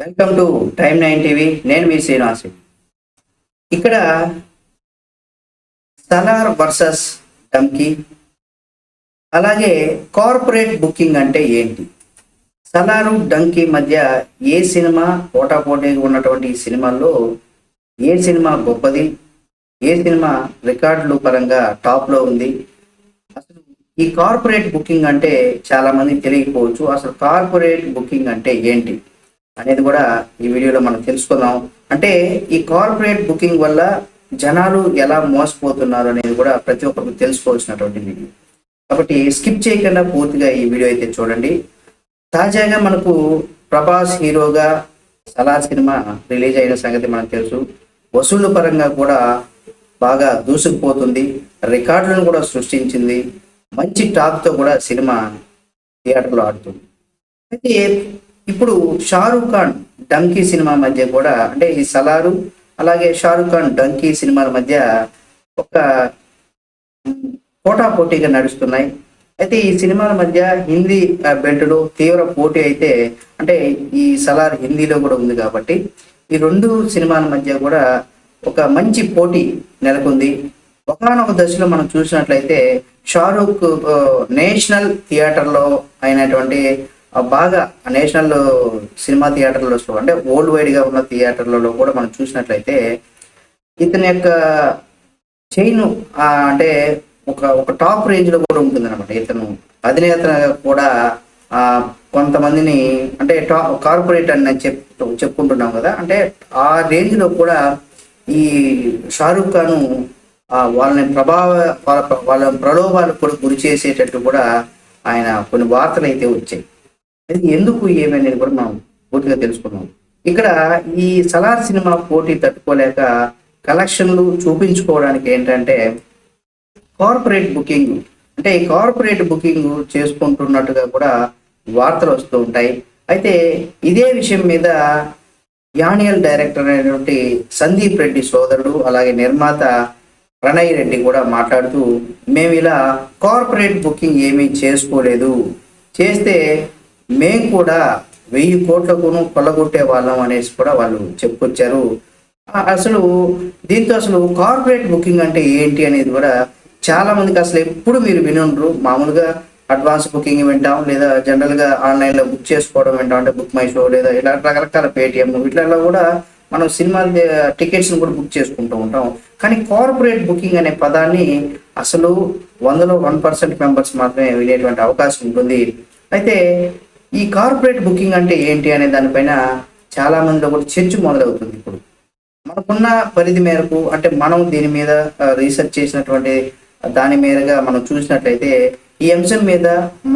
Welcome to time nine TV. నేను మీ శ్రీనివాసి. ఇక్కడ సలార్ వర్సెస్ డమ్కీ అలాగే కార్పొరేట్ బుకింగ్ అంటే ఏంటి? సలారు డంకీ మధ్య ఏ సినిమా పోటాపోటీగా ఉన్నటువంటి ఈ సినిమాల్లో ఏ సినిమా గొప్పది? ఏ సినిమా రికార్డులు పరంగా టాప్లో ఉంది? అసలు ఈ కార్పొరేట్ బుకింగ్ అంటే చాలామంది తెలియకపోవచ్చు. అసలు కార్పొరేట్ బుకింగ్ అంటే ఏంటి? అనేది కూడా ఈ వీడియోలో మనం తెలుసుకుందాం. అంటే ఈ కార్పొరేట్ బుకింగ్ వల్ల జనాలు ఎలా మోసపోతున్నారు అనేది కూడా ప్రతి ఒక్కరికి తెలుసుకోవాల్సినటువంటి వీడియో. కాబట్టి స్కిప్ చేయకుండా పూర్తిగా ఈ వీడియో అయితే చూడండి. తాజాగా మనకు ప్రభాస్ హీరోగా సలార్ సినిమా రిలీజ్ అయిన సంగతి మనకు తెలుసు. వసూళ్ళ పరంగా కూడా బాగా దూసుకుపోతుంది. రికార్డులను కూడా సృష్టించింది. మంచి టాక్తో కూడా సినిమా థియేటర్లో ఆడుతుంది. అయితే ఇప్పుడు షారూఖ్ ఖాన్ డంకీ సినిమా మధ్య కూడా అంటే ఈ సలారు అలాగే షారూఖ్ ఖాన్ డంకీ సినిమాల మధ్య ఒక పోటా పోటీగా నడుస్తున్నాయి. అయితే ఈ సినిమాల మధ్య హిందీ ఆ, బెల్ట్లో తీవ్ర పోటీ అయితే అంటే ఈ సలార్ హిందీలో కూడా ఉంది కాబట్టి ఈ రెండు సినిమాల మధ్య కూడా ఒక మంచి పోటీ నెలకొంది. ఒకనొక దశలో మనం చూసినట్లయితే షారూఖ్ నేషనల్ థియేటర్లో అయినటువంటి బాగా నేషనల్ సినిమా థియేటర్లో అంటే వరల్డ్ వైడ్గా ఉన్న థియేటర్లలో కూడా మనం చూసినట్లయితే ఇతని యొక్క చైన్ అంటే ఒక ఒక టాప్ రేంజ్లో కూడా ఉంటుంది అనమాట ఇతను అధినేత కూడా ఆ కొంతమందిని అంటే టాప్ కార్పొరేట్ అని చెప్ చెప్పుకుంటున్నాం కదా. అంటే ఆ రేంజ్లో కూడా ఈ షారూఖ్ ఖాన్ ఆ వాళ్ళని ప్రభావ వాళ్ళ వాళ్ళ ప్రలోభాలకు కూడా గురి చేసేటట్టు కూడా ఆయన కొన్ని వార్తలు అయితే వచ్చాయి. ఇది ఎందుకు ఏమనేది కూడా మనం పూర్తిగా తెలుసుకున్నాం ఇక్కడ ఈ సలార్ సినిమా పోటీ తట్టుకోలేక కలెక్షన్లు చూపించుకోవడానికి ఏంటంటే కార్పొరేట్ బుకింగ్ అంటే ఈ కార్పొరేట్ బుకింగ్ చేసుకుంటున్నట్టుగా కూడా వార్తలు వస్తూ ఉంటాయి. అయితే ఇదే విషయం మీద యానియల్ డైరెక్టర్ అయినటువంటి సందీప్ రెడ్డి సోదరుడు అలాగే నిర్మాత ప్రణయ్ రెడ్డి కూడా మాట్లాడుతూ మేము ఇలా కార్పొరేట్ బుకింగ్ ఏమీ చేసుకోలేదు. చేస్తే మేము కూడా వెయ్యి కోట్లకును కొల్లగొట్టే వాళ్ళం అనేసి కూడా వాళ్ళు చెప్పుకొచ్చారు. అసలు దీంతో అసలు కార్పొరేట్ బుకింగ్ అంటే ఏంటి అనేది కూడా చాలా మందికి అసలు ఎప్పుడు మీరు వినుండ్రు. మామూలుగా అడ్వాన్స్ బుకింగ్ వింటాం లేదా జనరల్గా ఆన్లైన్లో బుక్ చేసుకోవడం వింటాం అంటే బుక్ మై షో లేదా ఇలా రకరకాల పేటిఎం వీటిలలో కూడా మనం సినిమా టికెట్స్ని కూడా బుక్ చేసుకుంటూ ఉంటాం. కానీ కార్పొరేట్ బుకింగ్ అనే పదాన్ని అసలు వందలో వన్ పర్సెంట్ మెంబర్స్ మాత్రమే వినేటువంటి అవకాశం ఉంటుంది. అయితే ఈ కార్పొరేట్ బుకింగ్ అంటే ఏంటి అనే దానిపైన చాలా మంది కూడా చర్చ మొదలవుతుంది ఇప్పుడు. మనకున్న పరిధి మేరకు అంటే మనం దీని మీద రీసెర్చ్ చేసినటువంటి దాని మీదగా మనం చూసినట్లయితే ఈ అంశం మీద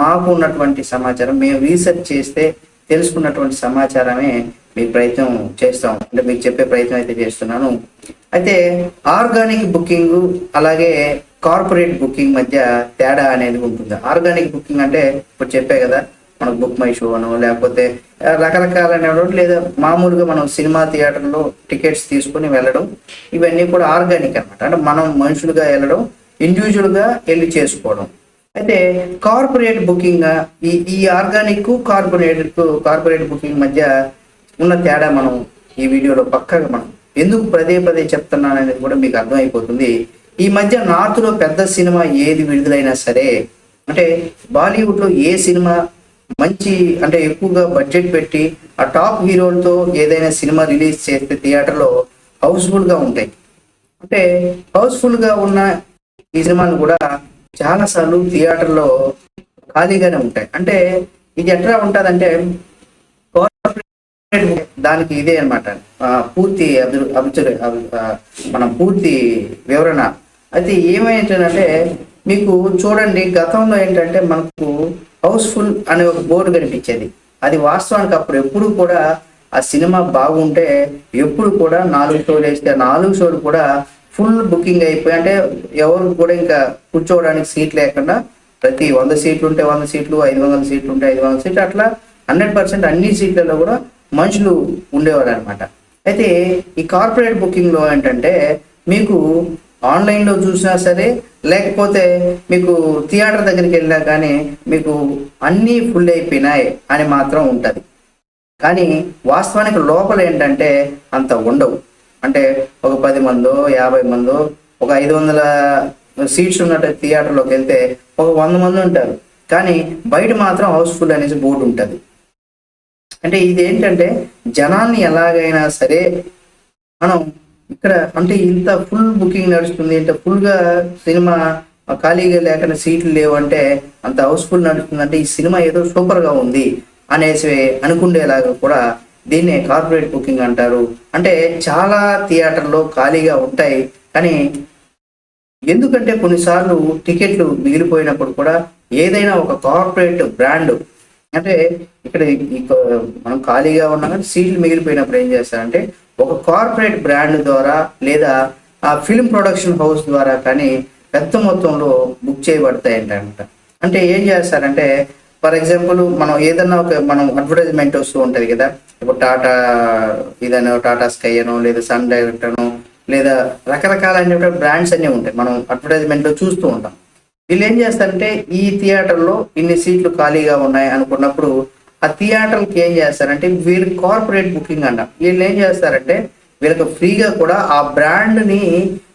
మాకు ఉన్నటువంటి సమాచారం మేము రీసెర్చ్ చేస్తే తెలుసుకున్నటువంటి సమాచారమే మీకు ప్రయత్నం చేస్తాం. అంటే మీకు చెప్పే ప్రయత్నం అయితే చేస్తున్నాను. అయితే ఆర్గానిక్ బుకింగ్ అలాగే కార్పొరేట్ బుకింగ్ మధ్య తేడా అనేది ఉంటుంది. ఆర్గానిక్ బుకింగ్ అంటే ఇప్పుడు చెప్పే కదా మనకు బుక్ మై షో అనో లేకపోతే రకరకాలైన లేదా మామూలుగా మనం సినిమా థియేటర్లో టికెట్స్ తీసుకుని వెళ్ళడం ఇవన్నీ కూడా ఆర్గానిక్ అన్నమాట. అంటే మనం మనుషులుగా వెళ్ళడం ఇండివిజువల్గా వెళ్ళి చేసుకోవడం. అయితే కార్పొరేట్ బుకింగ్ ఈ ఈ ఆర్గానిక్ కార్పొరేట్ కార్పొరేట్ బుకింగ్ మధ్య ఉన్న తేడా మనం ఈ వీడియోలో పక్కగా మనం ఎందుకు పదే పదే చెప్తున్నాను అనేది కూడా మీకు అర్థమైపోతుంది. ఈ మధ్య నార్త్లో పెద్ద సినిమా ఏది విడుదలైనా సరే అంటే బాలీవుడ్లో ఏ సినిమా మంచి అంటే ఎక్కువగా బడ్జెట్ పెట్టి ఆ టాప్ హీరోలతో ఏదైనా సినిమా రిలీజ్ చేస్తే థియేటర్లో హౌస్ఫుల్గా ఉంటాయి. అంటే హౌస్ఫుల్గా ఉన్న ఈ సినిమాలు కూడా చాలా సార్లు థియేటర్లో ఖాళీగానే ఉంటాయి. అంటే ఇది ఎట్లా ఉంటుందంటే దానికి ఇదే అనమాట పూర్తి అభి మనం పూర్తి వివరణ. అయితే ఏమైందంటే మీకు చూడండి గతంలో ఏంటంటే మనకు హౌస్ఫుల్ అనే ఒక బోర్డు కనిపించేది. అది వాస్తవానికి అప్పుడు ఎప్పుడు కూడా ఆ సినిమా బాగుంటే ఎప్పుడు కూడా నాలుగు షోలు వేస్తే ఆ నాలుగు షోలు కూడా ఫుల్ బుకింగ్ అయిపోయి అంటే ఎవరు కూడా ఇంకా కూర్చోవడానికి సీట్ లేకుండా ప్రతి వంద సీట్లు ఉంటే వంద సీట్లు ఐదు వందల సీట్లు ఉంటే ఐదు వందల సీట్లు అట్లా హండ్రెడ్ పర్సెంట్ అన్ని సీట్లలో కూడా మనుషులు ఉండేవారు అనమాట అయితే ఈ కార్పొరేట్ బుకింగ్లో ఏంటంటే మీకు ఆన్లైన్లో చూసినా సరే లేకపోతే మీకు థియేటర్ దగ్గరికి వెళ్ళినా కానీ మీకు అన్నీ ఫుల్ అయిపోయినాయి అని మాత్రం ఉంటుంది. కానీ వాస్తవానికి లోపల ఏంటంటే అంత ఉండవు. అంటే ఒక పది మందో యాభై మందో ఒక ఐదు వందల సీట్స్ ఉన్నట్టు థియేటర్లోకి వెళ్తే ఒక వంద మంది ఉంటారు. కానీ బయట మాత్రం హౌస్ఫుల్ అనేసి బోర్డు ఉంటుంది. అంటే ఇది ఏంటంటే జనాన్ని ఎలాగైనా సరే మనం ఇక్కడ అంటే ఇంత ఫుల్ బుకింగ్ నడుస్తుంది. ఇంత ఫుల్గా సినిమా ఖాళీగా లేకుండా సీట్లు లేవు అంటే అంత హౌస్ఫుల్ నడుస్తుంది అంటే ఈ సినిమా ఏదో సూపర్గా ఉంది అనేసి అనుకుండేలాగా కూడా దీన్నే కార్పొరేట్ బుకింగ్ అంటారు. అంటే చాలా థియేటర్లో ఖాళీగా ఉంటాయి. కానీ ఎందుకంటే కొన్నిసార్లు టికెట్లు మిగిలిపోయినప్పుడు కూడా ఏదైనా ఒక కార్పొరేట్ బ్రాండ్ అంటే ఇక్కడ మనం ఖాళీగా ఉన్నా కానీ సీట్లు మిగిలిపోయినప్పుడు ఏం చేస్తారంటే ఒక కార్పొరేట్ బ్రాండ్ ద్వారా లేదా ఆ ఫిల్మ్ ప్రొడక్షన్ హౌస్ ద్వారా కానీ పెద్ద మొత్తంలో బుక్ చేయబడతాయంట అంటే ఏం చేస్తారంటే ఫర్ ఎగ్జాంపుల్ మనం ఏదన్నా ఒక మనం అడ్వర్టైజ్మెంట్ వస్తూ ఉంటది కదా. ఇప్పుడు టాటా ఇదనో టాటా స్కై అనో లేదా సన్ డైరెక్ట్ అనో లేదా రకరకాలైన బ్రాండ్స్ అన్నీ ఉంటాయి. మనం అడ్వర్టైజ్మెంట్లో చూస్తూ ఉంటాం. వీళ్ళు ఏం చేస్తారంటే ఈ థియేటర్లో ఇన్ని సీట్లు ఖాళీగా ఉన్నాయి అనుకున్నప్పుడు ఆ థియేటర్కి ఏం చేస్తారంటే వీళ్ళు కార్పొరేట్ బుకింగ్ అంట. వీళ్ళు ఏం చేస్తారంటే వీళ్ళకి ఫ్రీగా కూడా ఆ బ్రాండ్ని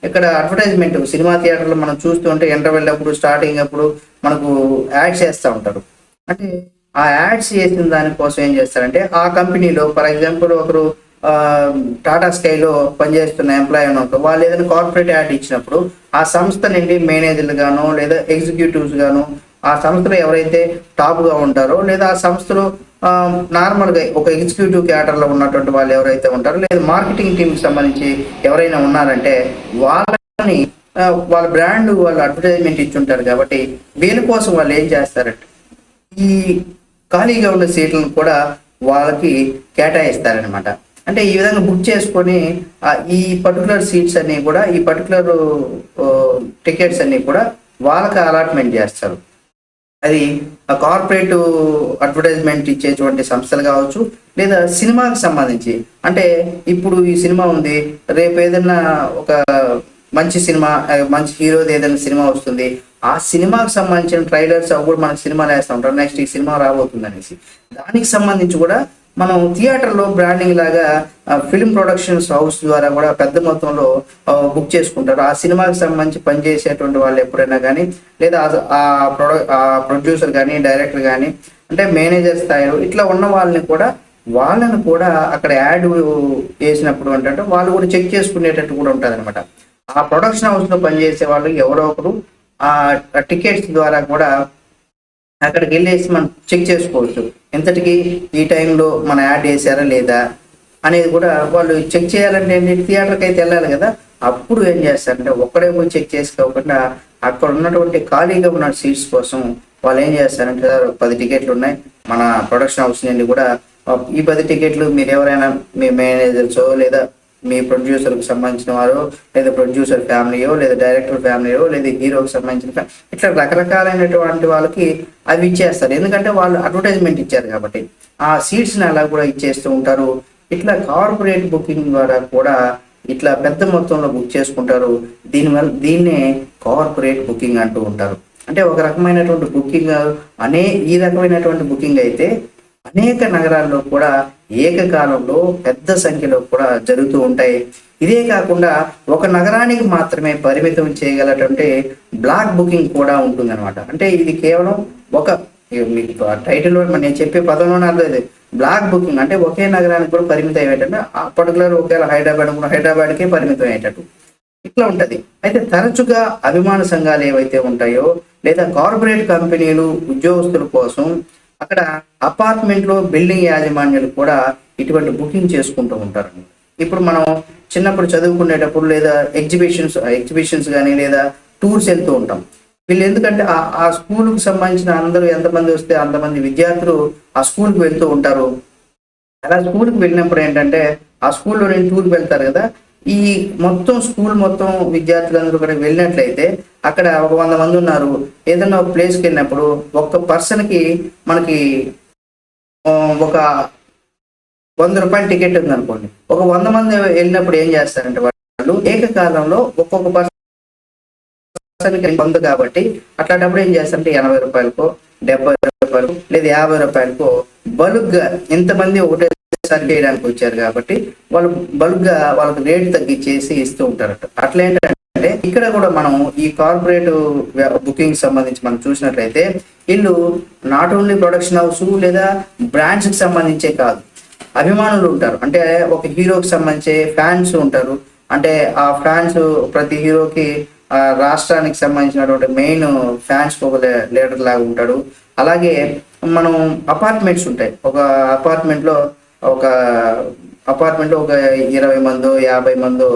ఇక్కడ అడ్వర్టైజ్మెంట్ సినిమా థియేటర్లో మనం చూస్తూ ఉంటే ఇంటర్వెల్ అప్పుడు స్టార్టింగ్ అప్పుడు మనకు యాడ్స్ చేస్తూ ఉంటారు. అంటే ఆ యాడ్స్ చేసిన దానికోసం ఏం చేస్తారంటే ఆ కంపెనీలో ఫర్ ఎగ్జాంపుల్ ఒకరు టాటా స్కైలో పనిచేస్తున్న ఎంప్లాయీ ఉన్నప్పుడు వాళ్ళు ఏదైనా కార్పొరేట్ యాడ్ ఇచ్చినప్పుడు ఆ సంస్థ నుండి మేనేజర్లు గాను లేదా ఎగ్జిక్యూటివ్స్ గాను ఆ సంస్థలో ఎవరైతే టాప్గా ఉంటారో లేదా ఆ సంస్థలో నార్మల్గా ఒక ఎగ్జిక్యూటివ్ క్యాటర్లో ఉన్నటువంటి వాళ్ళు ఎవరైతే ఉంటారో లేదా మార్కెటింగ్ టీమ్కి సంబంధించి ఎవరైనా ఉన్నారంటే వాళ్ళని వాళ్ళ బ్రాండ్ వాళ్ళు అడ్వర్టైజ్మెంట్ ఇచ్చుంటారు కాబట్టి వీళ్ళ కోసం వాళ్ళు ఏం చేస్తారంటే ఈ ఖాళీగా ఉన్న సీట్లను కూడా వాళ్ళకి కేటాయిస్తారనమాట అంటే ఈ విధంగా బుక్ చేసుకొని ఈ పర్టికులర్ సీట్స్ అన్నీ కూడా ఈ పర్టికులర్ టికెట్స్ అన్నీ కూడా వాళ్ళకి అలాట్మెంట్ చేస్తారు. అది కార్పొరేట్ అడ్వర్టైజ్మెంట్ ఇచ్చేటువంటి సంస్థలు కావచ్చు లేదా సినిమాకి సంబంధించి. అంటే ఇప్పుడు ఈ సినిమా ఉంది రేపు ఏదైనా ఒక మంచి సినిమా మంచి హీరోది ఏదైనా సినిమా వస్తుంది ఆ సినిమాకి సంబంధించిన ట్రైలర్స్ అవి కూడా మనకి సినిమాలు వేస్తూ ఉంటారు. నెక్స్ట్ ఈ సినిమా రాబోతుంది అనేసి దానికి సంబంధించి కూడా మనం థియేటర్లో బ్రాండింగ్ లాగా ఫిల్మ్ ప్రొడక్షన్స్ హౌస్ ద్వారా కూడా పెద్ద మొత్తంలో బుక్ చేసుకుంటారు. ఆ సినిమాకి సంబంధించి పనిచేసేటువంటి వాళ్ళు ఎప్పుడైనా కానీ లేదా ఆ- ప్రొడక్ ఆ ప్రొడ్యూసర్ కానీ డైరెక్టర్ కానీ అంటే మేనేజర్ స్థాయిలో ఇట్లా ఉన్న వాళ్ళని కూడా వాళ్ళని కూడా అక్కడ యాడ్ వేసినప్పుడు అంటే వాళ్ళు కూడా చెక్ చేసుకునేటట్టు కూడా ఉంటుంది అనమాట ఆ ప్రొడక్షన్ హౌస్లో పనిచేసే వాళ్ళు ఎవరో ఒకరు ఆ టికెట్స్ ద్వారా కూడా అక్కడికి వెళ్ళేసి మనం చెక్ చేసుకోవచ్చు. ఇంతటికి ఈ టైంలో మన యాడ్ వేసారా లేదా అనేది కూడా వాళ్ళు చెక్ చేయాలంటే ఏంటి థియేటర్కి అయితే వెళ్ళాలి కదా. అప్పుడు ఏం చేస్తారంటే ఒక్కడే పోయి చెక్ చేసుకోకుండా అక్కడ ఉన్నటువంటి ఖాళీగా ఉన్న సీట్స్ కోసం వాళ్ళు ఏం చేస్తారంటే "సార్, పది టికెట్లు ఉన్నాయి. మన ప్రొడక్షన్ హౌస్ నుండి కూడా ఈ పది టికెట్లు మీరు ఎవరైనా మీ మేనేజర్సో లేదా మీ ప్రొడ్యూసర్కి సంబంధించిన వారు లేదా ప్రొడ్యూసర్ ఫ్యామిలీయో లేదా డైరెక్టర్ ఫ్యామిలీయో లేదా హీరోకి సంబంధించిన ఇట్లా రకరకాలైనటువంటి వాళ్ళకి అవి ఇచ్చేస్తారు. ఎందుకంటే వాళ్ళు అడ్వర్టైజ్మెంట్ ఇచ్చారు కాబట్టి. ఆ సీట్స్ని అలా కూడా ఇచ్చేస్తూ ఉంటారు. ఇట్లా కార్పొరేట్ బుకింగ్ ద్వారా కూడా ఇట్లా పెద్ద మొత్తంలో బుక్ చేసుకుంటారు. దీనివల్ల దీన్నే కార్పొరేట్ బుకింగ్ అంటూ ఉంటారు. అంటే ఒక రకమైనటువంటి బుకింగ్ అనే ఈ రకమైనటువంటి బుకింగ్ అయితే అనేక నగరాల్లో కూడా ఏకకాలంలో పెద్ద సంఖ్యలో కూడా జరుగుతూ ఉంటాయి. ఇదే కాకుండా ఒక నగరానికి మాత్రమే పరిమితం చేయగలటువంటి బ్లాక్ బుకింగ్ కూడా ఉంటుందన్నమాట. అంటే ఇది కేవలం ఒక మీకు టైటిల్ నేను చెప్పే పదంలోనే అర్థం ఇది బ్లాక్ బుకింగ్ అంటే ఒకే నగరానికి కూడా పరిమితం అయ్యేటట్టు ఆ పర్టికులర్ ఒకవేళ హైదరాబాద్ కూడా హైదరాబాద్కే పరిమితం అయ్యేటట్టు. ఇట్లా ఉంటుంది. అయితే తరచుగా అభిమాన సంఘాలు ఏవైతే ఉంటాయో లేదా కార్పొరేట్ కంపెనీలు ఉద్యోగస్తుల కోసం అక్కడ అపార్ట్మెంట్లో బిల్డింగ్ యాజమాన్యాలు కూడా ఇటువంటి బుకింగ్ చేసుకుంటూ ఉంటారు. ఇప్పుడు మనం చిన్నప్పుడు చదువుకునేటప్పుడు లేదా ఎగ్జిబిషన్స్ ఎగ్జిబిషన్స్ కానీ లేదా టూర్స్ వెళ్తూ ఉంటాం. వీళ్ళు ఎందుకంటే ఆ ఆ స్కూల్కి సంబంధించిన అందరూ ఎంతమంది వస్తే అంతమంది విద్యార్థులు ఆ స్కూల్కి వెళ్తూ ఉంటారు. అలా స్కూల్కి వెళ్ళినప్పుడు ఏంటంటే ఆ స్కూల్లో నేను టూర్కి వెళ్తారు కదా. ఈ మొత్తం స్కూల్ మొత్తం విద్యార్థులందరూ కూడా వెళ్ళినట్లయితే అక్కడ ఒక వంద మంది ఉన్నారు. ఏదైనా ఒక ప్లేస్కి వెళ్ళినప్పుడు ఒక్క పర్సన్కి మనకి ఒక వంద రూపాయల టికెట్ ఉందనుకోండి. ఒక వంద మంది వెళ్ళినప్పుడు ఏం చేస్తారంటే వాళ్ళు ఏకకాలంలో ఒక్కొక్క పర్సన్కి వంద కాబట్టి అట్లాంటప్పుడు ఏం చేస్తారంటే ఎనభై రూపాయలకో డెబ్బై రూపాయలకు లేదా యాభై రూపాయలకో బలుగ్గా ఎంతమంది ఒకటే సరి చేయడానికి వచ్చారు కాబట్టి వాళ్ళు బల్క్గా వాళ్ళకి రేట్ తగ్గించేసి ఇస్తూ ఉంటారట. అట్లా ఏంటంటే ఇక్కడ కూడా మనం ఈ కార్పొరేట్ బుకింగ్ సంబంధించి మనం చూసినట్లయితే వీళ్ళు నాట్ ఓన్లీ ప్రొడక్షన్ హౌస్ లేదా బ్రాండ్స్కి సంబంధించే కాదు. అభిమానులు ఉంటారు. అంటే ఒక హీరోకి సంబంధించి ఫ్యాన్స్ ఉంటారు. అంటే ఆ ఫ్యాన్స్ ప్రతి హీరోకి ఆ రాష్ట్రానికి సంబంధించినటువంటి మెయిన్ ఫ్యాన్స్ ఒక లీడర్ లాగా ఉంటాడు. అలాగే మనం అపార్ట్మెంట్స్ ఉంటాయి. ఒక అపార్ట్మెంట్లో ఒక అపార్ట్మెంట్ ఒక ఇరవై మందో యాభై మందో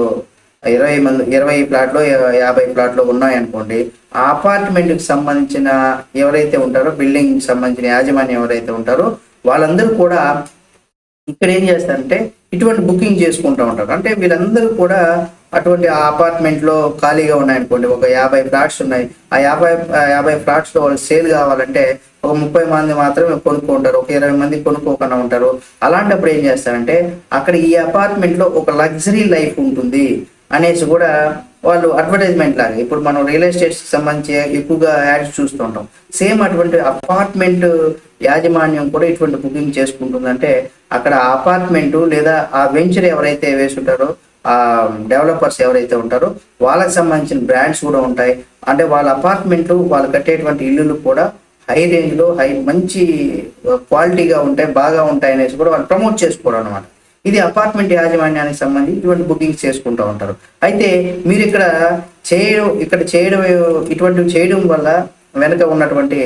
ఇరవై మంది ఇరవై ఫ్లాట్లో యాభై ప్లాట్లో ఉన్నాయనుకోండి ఆ అపార్ట్మెంట్కి సంబంధించిన ఎవరైతే ఉంటారో బిల్డింగ్ సంబంధించిన యాజమాన్యం ఎవరైతే ఉంటారో వాళ్ళందరూ కూడా ఇక్కడ ఏం చేస్తారంటే ఇటువంటి బుకింగ్ చేసుకుంటూ ఉంటారు. అంటే వీళ్ళందరూ కూడా అటువంటి ఆ అపార్ట్మెంట్లో ఖాళీగా ఉన్నాయనుకోండి ఒక యాభై ఫ్లాట్స్ ఉన్నాయి. ఆ యాభై యాభై ఫ్లాట్స్లో వాళ్ళు సేల్ కావాలంటే ఒక ముప్పై మంది మాత్రమే కొనుక్కుంటారు ఒక ఇరవై మంది కొనుక్కోకుండా ఉంటారు. అలాంటప్పుడు ఏం చేస్తారంటే అక్కడ ఈ అపార్ట్మెంట్లో ఒక లగ్జరీ లైఫ్ ఉంటుంది అనేసి కూడా వాళ్ళు అడ్వర్టైజ్మెంట్ లాగా ఇప్పుడు మనం రియల్ ఎస్టేట్స్కి సంబంధించి ఎక్కువగా యాడ్స్ చూస్తుంటాం. సేమ్ అటువంటి అపార్ట్మెంట్ యాజమాన్యం కూడా ఇటువంటి బుకింగ్ చేసుకుంటుందంటే అక్కడ అపార్ట్మెంట్ లేదా ఆ వెంచర్ ఎవరైతే వేసుంటారో డెవలపర్స్ ఎవరైతే ఉంటారో వాళ్ళకి సంబంధించిన బ్రాండ్స్ కూడా ఉంటాయి. అంటే వాళ్ళ అపార్ట్మెంట్లు వాళ్ళు కట్టేటువంటి ఇల్లులు కూడా హై రేంజ్లో హై మంచి క్వాలిటీగా ఉంటాయి బాగా ఉంటాయి అనేసి కూడా వాళ్ళు ప్రమోట్ చేసుకోవడం అనమాట ఇది అపార్ట్మెంట్ యాజమాన్యానికి సంబంధించి ఇటువంటి బుకింగ్స్ చేసుకుంటూ ఉంటారు. అయితే మీరు ఇక్కడ చేయడం ఇక్కడ చేయడం ఇటువంటివి చేయడం వల్ల వెనక ఉన్నటువంటి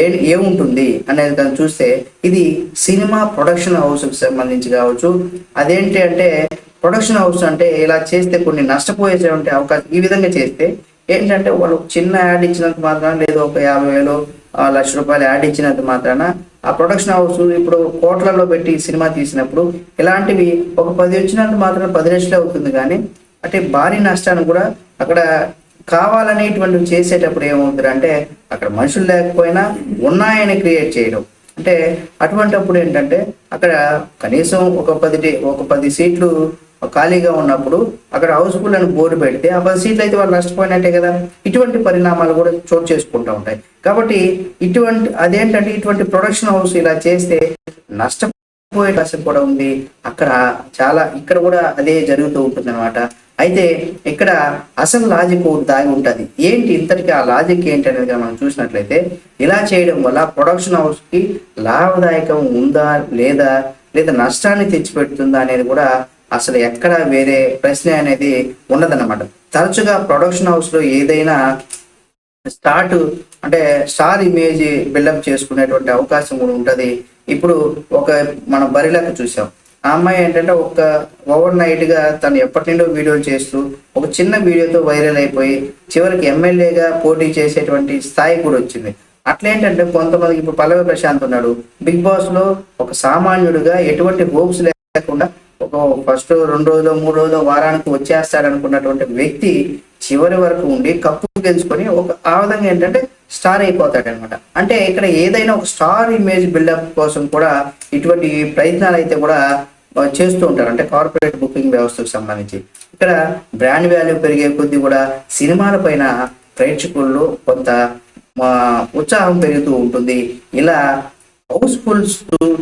ఏ ఏముంటుంది అనేది దాన్ని చూస్తే ఇది సినిమా ప్రొడక్షన్ హౌస్కి సంబంధించి కావచ్చు. అదేంటి అంటే ప్రొడక్షన్ హౌస్ అంటే ఇలా చేస్తే కొన్ని నష్టపోయేటువంటి అవకాశం ఈ విధంగా చేస్తే ఏంటంటే వాళ్ళు చిన్న యాడ్ ఇచ్చినంత మాత్రాన లేదా ఒక యాభై వేలు ఆ, లక్ష రూపాయలు యాడ్ ఇచ్చినంత మాత్రాన ఆ ప్రొడక్షన్ హౌస్ ఇప్పుడు కోట్లలో పెట్టి సినిమా తీసినప్పుడు ఇలాంటివి ఒక పది వచ్చినంత మాత్రం పది లక్షలే అవుతుంది కానీ అంటే భారీ నష్టాన్ని కూడా అక్కడ కావాలనేటువంటివి చేసేటప్పుడు ఏమవుతుంది అంటే అక్కడ మనుషులు లేకపోయినా ఉన్నాయని క్రియేట్ చేయడం. అంటే అటువంటప్పుడు ఏంటంటే అక్కడ కనీసం ఒక పది డే- ఒక పది సీట్లు ఖాళీగా ఉన్నప్పుడు అక్కడ హౌస్ఫుల్ అని బోర్డు పెడితే ఆ పది సీట్లు అయితే వాళ్ళు నష్టపోయినట్టే కదా. ఇటువంటి పరిణామాలు కూడా చోటు చేసుకుంటూ ఉంటాయి. కాబట్టి ఇటువంటి అదేంటంటే ఇటువంటి ప్రొడక్షన్ హౌస్ ఇలా చేస్తే నష్టపోయే అవకాశం కూడా ఉంది. అక్కడ చాలా ఇక్కడ కూడా అదే జరుగుతూ ఉంటుంది అనమాట అయితే ఇక్కడ అసలు లాజిక్ దాగి ఉంటుంది. ఏంటి ఇంతటికి ఆ లాజిక్ ఏంటి అనేది మనం చూసినట్లయితే ఇలా చేయడం వల్ల ప్రొడక్షన్ హౌస్కి లాభదాయకం ఉందా లేదా లేదా నష్టాన్ని తెచ్చిపెడుతుందా అనేది కూడా అసలు ఎక్కడ వేరే ప్రశ్న అనేది ఉండదన్నమాట. తరచుగా ప్రొడక్షన్ హౌస్లో ఏదైనా స్టార్ట్ అంటే స్టార్ ఇమేజ్ బిల్డప్ చేసుకునేటువంటి అవకాశం కూడా ఉంటుంది. ఇప్పుడు ఒక మన బరిలకు చూసాం. ఆ అమ్మాయి ఏంటంటే ఒక ఓవర్ నైట్గా తను ఎప్పటి నుండో వీడియోలు చేస్తూ ఒక చిన్న వీడియోతో వైరల్ అయిపోయి చివరికి ఎమ్మెల్యేగా పోటీ చేసేటువంటి స్థాయి కూడా వచ్చింది. అట్లేంటంటే కొంతమంది ఇప్పుడు పల్లవి ప్రశాంత్ ఉన్నాడు. బిగ్ బాస్లో ఒక సామాన్యుడిగా ఎటువంటి హోప్స్ లేకుండా ఒక ఫస్ట్ రెండు రోజులు మూడు రోజులు వారానికి వచ్చేస్తాడు అనుకున్నటువంటి వ్యక్తి చివరి వరకు ఉండి కప్పు గెలుచుకొని ఒక ఆ విధంగా ఏంటంటే స్టార్ అయిపోతాడు అనమాట అంటే ఇక్కడ ఏదైనా ఒక స్టార్ ఇమేజ్ బిల్డప్ కోసం కూడా ఇటువంటి ప్రయత్నాలు అయితే కూడా చేస్తూ ఉంటారు. అంటే కార్పొరేట్ బుకింగ్ వ్యవస్థకు సంబంధించి. ఇక్కడ బ్రాండ్ వాల్యూ పెరిగే కొద్దీ కూడా సినిమాల పైన ప్రేక్షకుల్లో కొంత ఉత్సాహం పెరుగుతూ ఉంటుంది. ఇలా హౌస్ఫుల్స్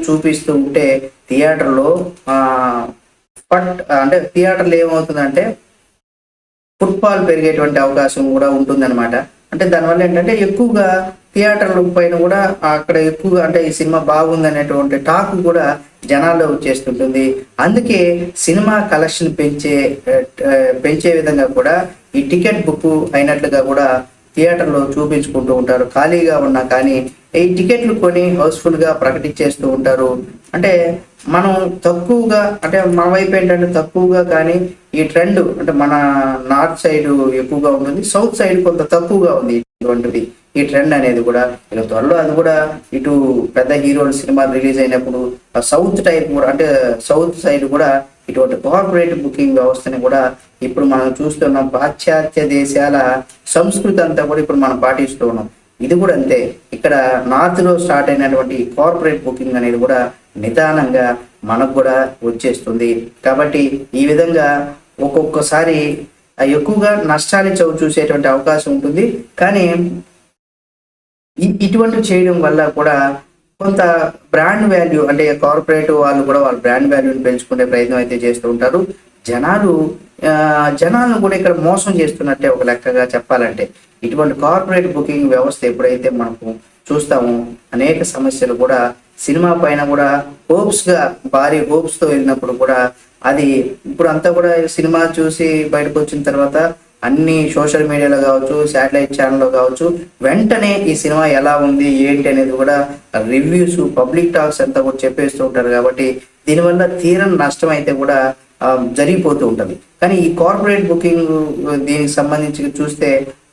చూపిస్తూ ఉంటే థియేటర్లో ఆ పట్ అంటే థియేటర్లో ఏమవుతుందంటే ఫుట్బాల్ పెరిగేటువంటి అవకాశం కూడా ఉంటుందన్నమాట. అంటే దానివల్ల ఏంటంటే ఎక్కువగా థియేటర్ల పైన కూడా అక్కడ ఎక్కువగా అంటే ఈ సినిమా బాగుంది అనేటువంటి టాక్ కూడా జనాల్లో వచ్చేస్తుంటుంది. అందుకే సినిమా కలెక్షన్ పెంచే పెంచే విధంగా కూడా ఈ టికెట్ బుక్ అయినట్లుగా కూడా థియేటర్లో చూపించుకుంటూ ఉంటారు. ఖాళీగా ఉన్నా కానీ ఈ టికెట్లు కొని హౌస్ఫుల్గా ప్రకటించేస్తూ ఉంటారు. అంటే మనం తక్కువగా అంటే మన వైపు ఏంటంటే తక్కువగా కానీ ఈ ట్రెండ్ అంటే మన నార్త్ సైడ్ ఎక్కువగా ఉంటుంది. సౌత్ సైడ్ కొంత తక్కువగా ఉంది ఇటువంటిది. ఈ ట్రెండ్ అనేది కూడా ఇక త్వరలో అది కూడా ఇటు పెద్ద హీరోల సినిమాలు రిలీజ్ అయినప్పుడు ఆ సౌత్ టైప్ కూడా అంటే సౌత్ సైడ్ కూడా ఇటువంటి కార్పొరేట్ బుకింగ్ వ్యవస్థని కూడా ఇప్పుడు మనం చూస్తున్నాం పాశ్చాత్య దేశాల సంస్కృతి అంతా కూడా ఇప్పుడు మనం పాటిస్తూ ఉన్నాం. ఇది కూడా అంతే. ఇక్కడ నార్త్లో స్టార్ట్ అయినటువంటి కార్పొరేట్ బుకింగ్ అనేది కూడా నిదానంగా మనకు కూడా వచ్చేస్తుంది. కాబట్టి ఈ విధంగా ఒక్కొక్కసారి ఎక్కువగా నష్టాన్ని చవి చూసేటువంటి అవకాశం ఉంటుంది. కానీ ఇటువంటివి ఇటువంటి చేయడం వల్ల కూడా కొంత బ్రాండ్ వాల్యూ అంటే కార్పొరేట్ వాళ్ళు కూడా వాళ్ళ బ్రాండ్ వాల్యూని పెంచుకునే ప్రయత్నం అయితే చేస్తూ ఉంటారు. జనాలు ఆ, జనాలను కూడా ఇక్కడ మోసం చేస్తున్నట్టే ఒక లెక్కగా చెప్పాలంటే ఇటువంటి కార్పొరేట్ బుకింగ్ వ్యవస్థ ఎప్పుడైతే మనకు చూస్తామో అనేక సమస్యలు కూడా సినిమా పైన కూడా హోప్స్గా భారీ హోప్స్తో వెళ్ళినప్పుడు కూడా అది ఇప్పుడు అంతా కూడా సినిమా చూసి బయటకు వచ్చిన తర్వాత అన్ని సోషల్ మీడియాలో కావచ్చు శాటిలైట్ ఛానల్లో కావచ్చు వెంటనే ఈ సినిమా ఎలా ఉంది ఏంటి అనేది కూడా రివ్యూస్ పబ్లిక్ టాక్స్ అంతా కూడా చెప్పేస్తూ ఉంటారు కాబట్టి దీనివల్ల తీరని నష్టం అయితే కూడా జరిగిపోతూ ఉంటుంది. కానీ ఈ కార్పొరేట్ బుకింగ్ దీనికి సంబంధించి చూస్తే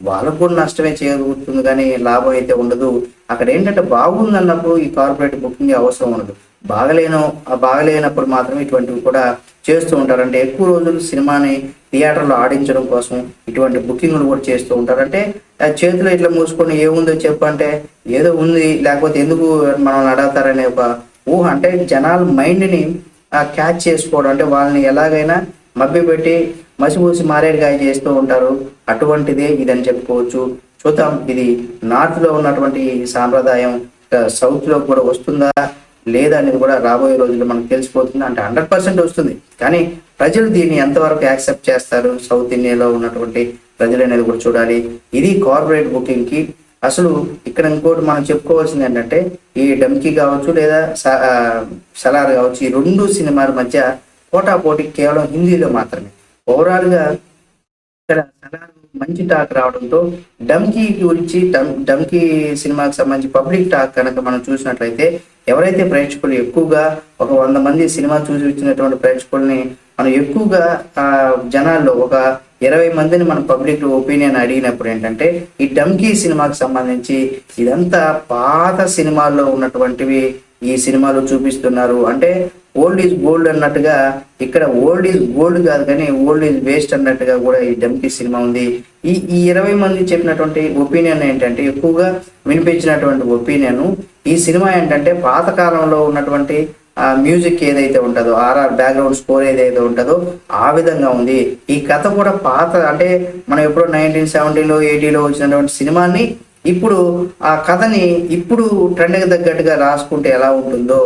వాళ్ళకు కూడా నష్టమే చేయగలుగుతుంది కానీ లాభం అయితే ఉండదు. అక్కడ ఏంటంటే బాగుంది అన్నప్పుడు ఈ కార్పొరేట్ బుకింగ్ అవసరం ఉండదు. బాగలేను బాగలేనప్పుడు మాత్రం ఇటువంటివి కూడా చేస్తూ ఉంటారు. అంటే ఎక్కువ రోజులు సినిమాని థియేటర్లో ఆడించడం కోసం ఇటువంటి బుకింగ్లు కూడా చేస్తూ ఉంటారు. అంటే ఆ చేతిలో ఇట్లా మూసుకొని ఏముందో చెప్పంటే ఏదో ఉంది లేకపోతే ఎందుకు మనం నడతారనే ఒక ఊహ. అంటే జనాల మైండ్ని క్యాచ్ చేసుకోవడం అంటే వాళ్ళని ఎలాగైనా మభ్యపెట్టి మసిపూసి మారేడుగాయ చేస్తూ ఉంటారు. అటువంటిదే ఇదని చెప్పుకోవచ్చు. చూద్దాం. ఇది నార్త్లో ఉన్నటువంటి సాంప్రదాయం సౌత్లో కూడా వస్తుందా లేదా అనేది కూడా రాబోయే రోజుల్లో మనకు తెలిసిపోతుంది. అంటే హండ్రెడ్ పర్సెంట్ వస్తుంది. కానీ ప్రజలు దీన్ని ఎంతవరకు యాక్సెప్ట్ చేస్తారు? సౌత్ ఇండియాలో ఉన్నటువంటి ప్రజలు అనేది కూడా చూడాలి. ఇది కార్పొరేట్ బుకింగ్కి అసలు ఇక్కడ ఇంకోటి మనం చెప్పుకోవాల్సింది ఏంటంటే ఈ డమ్కి కావచ్చు లేదా స- సలార్ కావచ్చు ఈ రెండు సినిమాల మధ్య పోటాపోటీ కేవలం హిందీలో మాత్రమే. ఓవరాల్గా ఇక్కడ సలార్ మంచి టాక్ రావడంతో డమ్కీ గురించి డమ్ డమ్కీ సినిమాకి సంబంధించి పబ్లిక్ టాక్ కనుక మనం చూసినట్లయితే ఎవరైతే ప్రేక్షకులు ఎక్కువగా ఒక వంద మంది సినిమా చూసి వచ్చినటువంటి ప్రేక్షకుల్ని మనం ఎక్కువగా ఆ జనాల్లో ఒక ఇరవై మందిని మన పబ్లిక్ ఒపీనియన్ అడిగినప్పుడు ఏంటంటే ఈ డమ్కీ సినిమాకి సంబంధించి ఇదంతా పాత సినిమాల్లో ఉన్నటువంటివి ఈ సినిమాలో చూపిస్తున్నారు. అంటే ఓల్డ్ ఈజ్ గోల్డ్ అన్నట్టుగా ఇక్కడ ఓల్డ్ ఈజ్ గోల్డ్ కాదు కానీ ఓల్డ్ ఈజ్ వేస్ట్ అన్నట్టుగా కూడా ఈ డమ్కీ సినిమా ఉంది. ఈ ఈ ఇరవై మంది చెప్పినటువంటి ఒపీనియన్ ఏంటంటే ఎక్కువగా వినిపించినటువంటి ఒపీనియన్ ఈ సినిమా ఏంటంటే పాత కాలంలో ఉన్నటువంటి ఆ మ్యూజిక్ ఏదైతే ఉంటుందో ఆర్ఆర్ బ్యాక్గ్రౌండ్ స్కోర్ ఏదైతే ఉంటుందో ఆ విధంగా ఉంది. ఈ కథ కూడా పాత అంటే మనం ఎప్పుడో నైన్టీన్ సెవెంటీలో ఎయిటీలో వచ్చినటువంటి సినిమాని ఇప్పుడు ఆ కథని ఇప్పుడు ట్రెండ్కి తగ్గట్టుగా రాసుకుంటే ఎలా ఉంటుందో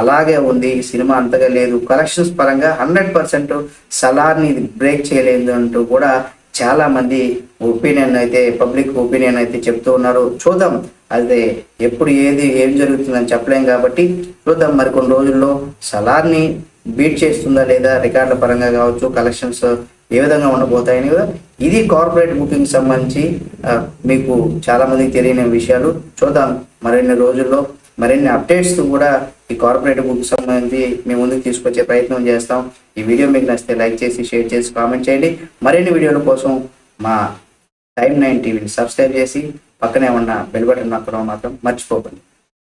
అలాగే ఉంది. ఈ సినిమా అంతగా లేదు. కలెక్షన్స్ పరంగా హండ్రెడ్ పర్సెంట్ సలార్ని బ్రేక్ చేయలేదు అంటూ కూడా చాలా మంది ఒపీనియన్ అయితే పబ్లిక్ ఒపీనియన్ అయితే చెప్తూ ఉన్నారు. చూద్దాం. అదే ఎప్పుడు ఏది ఏం జరుగుతుందని చెప్పలేం కాబట్టి చూద్దాం. మరికొన్ని రోజుల్లో సలార్ని బీట్ చేస్తుందా లేదా రికార్డుల పరంగా కావచ్చు కలెక్షన్స్ ఏ విధంగా ఉండబోతాయని కూడా ఇది కార్పొరేట్ బుకింగ్ సంబంధించి మీకు చాలా మందికి తెలియని విషయాలు. చూద్దాం. మరిన్ని రోజుల్లో మరిన్ని అప్డేట్స్ కూడా ఈ కార్పొరేట్ బుక్ సంబంధించి మేము ముందుకు తీసుకొచ్చే ప్రయత్నం చేస్తాం. ఈ వీడియో మీకు నచ్చితే లైక్ చేసి షేర్ చేసి కామెంట్ చేయండి. మరిన్ని వీడియోల కోసం మా టైమ్ నైన్ టీవీని సబ్స్క్రైబ్ చేసి పక్కనే ఉన్న బెల్ బటన్ నొక్కడం మాత్రం మర్చిపోకండి.